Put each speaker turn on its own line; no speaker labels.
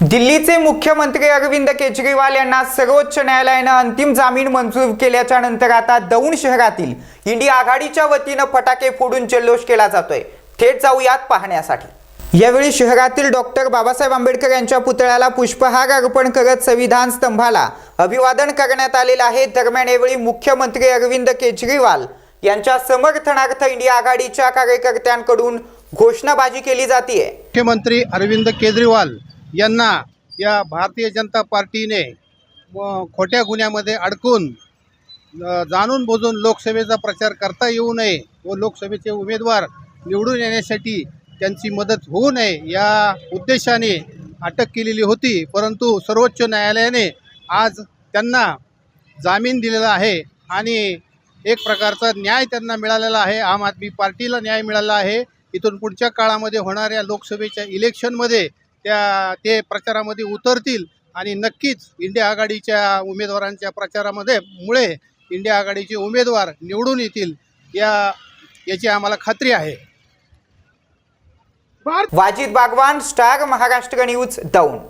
दिल्लीचे मुख्यमंत्री अरविंद केजरीवाल यांना सर्वोच्च न्यायालयानं अंतिम जामीन मंजूर केल्याच्यानंतर आता दौंड शहरातील इंडिया आघाडीच्या वतीनं फटाके फोडून जल्लोष केला जातोय. थेट जाऊयात पाहण्यासाठी. यावेळी शहरातील डॉक्टर बाबासाहेब आंबेडकर यांच्या पुतळ्याला पुष्पहार अर्पण करत संविधान स्तंभाला अभिवादन करण्यात आलेलं आहे. दरम्यान यावेळी मुख्यमंत्री अरविंद केजरीवाल यांच्या समर्थनार्थ इंडिया आघाडीच्या कार्यकर्त्यांकडून घोषणाबाजी केली जाते
मुख्यमंत्री अरविंद केजरीवाल यांना या भारतीय जनता पार्टीने व खोट्या गुन्ह्यामध्ये अडकून जाणून बुजून लोकसभेचा प्रचार करता येऊ नये व लोकसभेचे उमेदवार निवडून येण्यासाठी त्यांची मदत होऊ नये या उद्देशाने अटक केलेली होती. परंतु सर्वोच्च न्यायालयाने आज त्यांना जामीन दिलेला आहे आणि एक प्रकारचा न्याय त्यांना मिळालेला आहे. आम आदमी पार्टीला न्याय मिळाला आहे. इथून पुढच्या काळामध्ये होणाऱ्या लोकसभेच्या इलेक्शनमध्ये त्या ते प्रचारामध्ये उतरतील आणि नक्कीच इंडिया आघाडीच्या उमेदवारांच्या प्रचारामध्ये मुळे इंडिया आघाडीचे उमेदवार निवडून येतील या याची आम्हाला खात्री आहे.
Wajid Bagwan star Maharashtra news Daund.